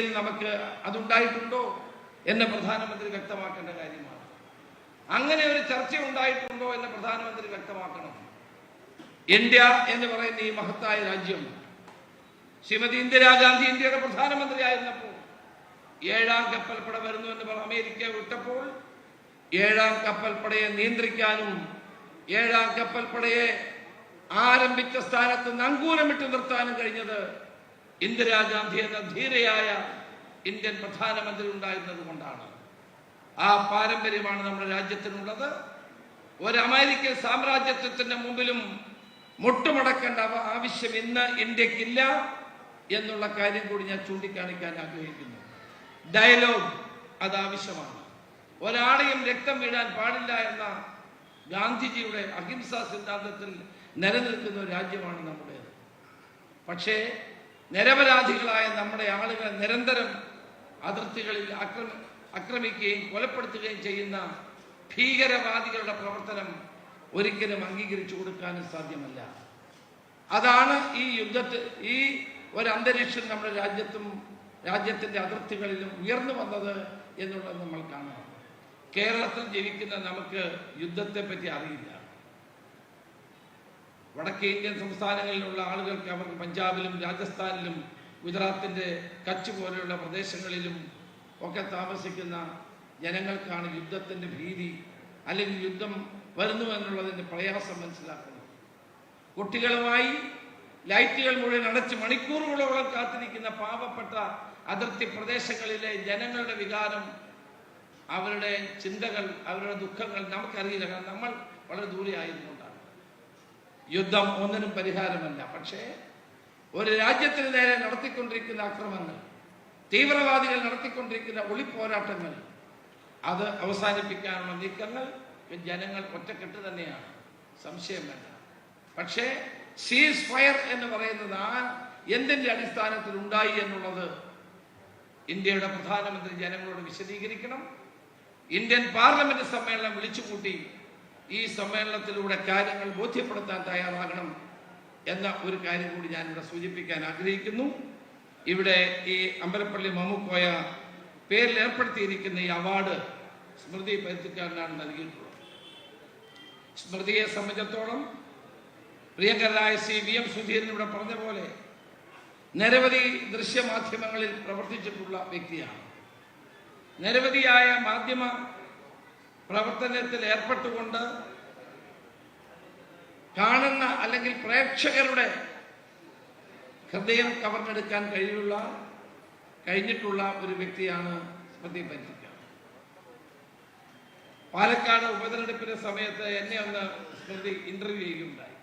ഒരിക്കൽ നമുക്ക് അതുണ്ടായിട്ടുണ്ടോ എന്ന് പ്രധാനമന്ത്രി വ്യക്തമാക്കേണ്ട കാര്യമാണ്. അങ്ങനെ ഒരു ചർച്ച ഉണ്ടായിട്ടുണ്ടോ എന്ന് പ്രധാനമന്ത്രി വ്യക്തമാക്കണം. ഇന്ത്യ എന്ന് പറയുന്ന ഈ മഹത്തായ രാജ്യം ശ്രീമതി ഇന്ദിരാഗാന്ധി ഇന്ത്യയുടെ പ്രധാനമന്ത്രിയായിരുന്നപ്പോൾ ഏഴാം കപ്പൽപ്പട വരുന്നു എന്ന് അമേരിക്ക വിട്ടപ്പോൾ ഏഴാം കപ്പൽപ്പടയെ നിയന്ത്രിക്കാനും ഏഴാം കപ്പൽപ്പടയെ ആരംഭിച്ച സ്ഥാനത്ത് നങ്കൂരമിട്ട് നിർത്താനും കഴിഞ്ഞത് ഇന്ദിരാഗാന്ധി എന്ന ധീരയായ ഇന്ത്യൻ പ്രധാനമന്ത്രി ഉണ്ടായിരുന്നത് കൊണ്ടാണ്. ആ പാരമ്പര്യമാണ് നമ്മുടെ രാജ്യത്തിനുള്ളത്. ഒരു അമേരിക്കൻ സാമ്രാജ്യത്വത്തിന്റെ മുമ്പിലും മുട്ടുമടക്കേണ്ട ആവശ്യം ഇന്ന് ഇന്ത്യക്കില്ല എന്നുള്ള കാര്യം കൂടി ഞാൻ ചൂണ്ടിക്കാണിക്കാൻ ആഗ്രഹിക്കുന്നു. ഡയലോഗ് അത് ആവശ്യമാണ് ഒരാളെയും രക്തം വീഴാൻ പാടില്ല എന്ന ഗാന്ധിജിയുടെ അഹിംസാ സിദ്ധാന്തത്തിൽ നിലനിൽക്കുന്ന ഒരു രാജ്യമാണ് നമ്മുടേത്. പക്ഷേ നിരപരാധികളായ നമ്മുടെ ആളുകളെ നിരന്തരം അതിർത്തികളിൽ ആക്രമി ആക്രമിക്കുകയും കൊലപ്പെടുത്തുകയും ചെയ്യുന്ന ഭീകരവാദികളുടെ പ്രവർത്തനം ഒരിക്കലും അംഗീകരിച്ചു കൊടുക്കാനും സാധ്യമല്ല. അതാണ് ഈ യുദ്ധത്തിൽ ഈ ഒരു അന്തരീക്ഷം നമ്മുടെ രാജ്യത്തും രാജ്യത്തിന്റെ അതിർത്തികളിലും ഉയർന്നു വന്നത് എന്നുള്ളത് നമ്മൾ കാണണം കേരളത്തിൽ ജീവിക്കുന്ന നമുക്ക് യുദ്ധത്തെ പറ്റി അറിയില്ല. വടക്കേ ഇന്ത്യൻ സംസ്ഥാനങ്ങളിലുള്ള ആളുകൾക്ക് അവർക്ക് പഞ്ചാബിലും രാജസ്ഥാനിലും ഗുജറാത്തിന്റെ കച്ച് പോലെയുള്ള പ്രദേശങ്ങളിലും ഒക്കെ താമസിക്കുന്ന ജനങ്ങൾക്കാണ് യുദ്ധത്തിന്റെ ഭീതി അല്ലെങ്കിൽ യുദ്ധം വരുന്നു എന്നുള്ളതിന്റെ പ്രയാസം മനസ്സിലാക്കുന്നത്. കുട്ടികളുമായി ലൈറ്റുകൾ മുഴുവൻ അടച്ച് മണിക്കൂറുകളോളം കാത്തിരിക്കുന്ന പാവപ്പെട്ട അതിർത്തി പ്രദേശങ്ങളിലെ ജനങ്ങളുടെ വികാരം അവരുടെ ചിന്തകൾ അവരുടെ ദുഃഖങ്ങൾ നമുക്കറിയില്ല. കാരണം നമ്മൾ വളരെ ദൂരെ ആയതുകൊണ്ടാണ് യുദ്ധം ഒന്നിനും പരിഹാരമല്ല. പക്ഷേ ഒരു രാജ്യത്തിന് നേരെ നടത്തിക്കൊണ്ടിരിക്കുന്ന അക്രമങ്ങൾ തീവ്രവാദികൾ നടത്തിക്കൊണ്ടിരിക്കുന്ന ഒളിപ്പോരാട്ടങ്ങൾ അത് അവസാനിപ്പിക്കാനുള്ള നീക്കങ്ങൾ ജനങ്ങൾ ഒറ്റക്കെട്ട് തന്നെയാണ്. സംശയം വേണ്ട. പക്ഷേ സീസ് ഫയർ എന്ന് പറയുന്നത് ആ എന്തിന്റെ അടിസ്ഥാനത്തിൽ ഉണ്ടായി എന്നുള്ളത് ഇന്ത്യയുടെ പ്രധാനമന്ത്രി ജനങ്ങളോട് വിശദീകരിക്കണം. ഇന്ത്യൻ പാർലമെന്റ് സമ്മേളനം വിളിച്ചുകൂട്ടി. ഈ സമ്മേളനത്തിലൂടെ കാര്യങ്ങൾ ബോധ്യപ്പെടുത്താൻ തയ്യാറാകണം എന്ന ഒരു കാര്യം കൂടി ഞാൻ ഇവിടെ സൂചിപ്പിക്കാൻ ആഗ്രഹിക്കുന്നു. ഇവിടെ ഈ അമ്പലപ്പള്ളി മമ്മുക്കോയ പേരിൽ ഏർപ്പെടുത്തിയിരിക്കുന്ന ഈ അവാർഡ് സ്മൃതി പരുത്തിക്കാരനാണ് നൽകിയിട്ടുള്ളത്. സ്മൃതിയെ സംബന്ധിച്ചിടത്തോളം പ്രിയങ്കരനായ സി വി എം സുധീരൻ ഇവിടെ പറഞ്ഞ പോലെ നിരവധി ദൃശ്യമാധ്യമങ്ങളിൽ പ്രവർത്തിച്ചിട്ടുള്ള വ്യക്തിയാണ്. നിരവധിയായ മാധ്യമ പ്രവർത്തനത്തിൽ ഏർപ്പെട്ടുകൊണ്ട് കാണുന്ന അല്ലെങ്കിൽ പ്രേക്ഷകരുടെ ഹൃദയം കവർന്നെടുക്കാൻ കഴിയുള്ള കഴിഞ്ഞിട്ടുള്ള ഒരു വ്യക്തിയാണ് സ്മൃതി പരിചിക്ക പാലക്കാട് ഉപതെരഞ്ഞെടുപ്പിന്റെ സമയത്ത് എന്നെ ഒന്ന് സ്മൃതി ഇന്റർവ്യൂ ചെയ്യുകയുണ്ടായി.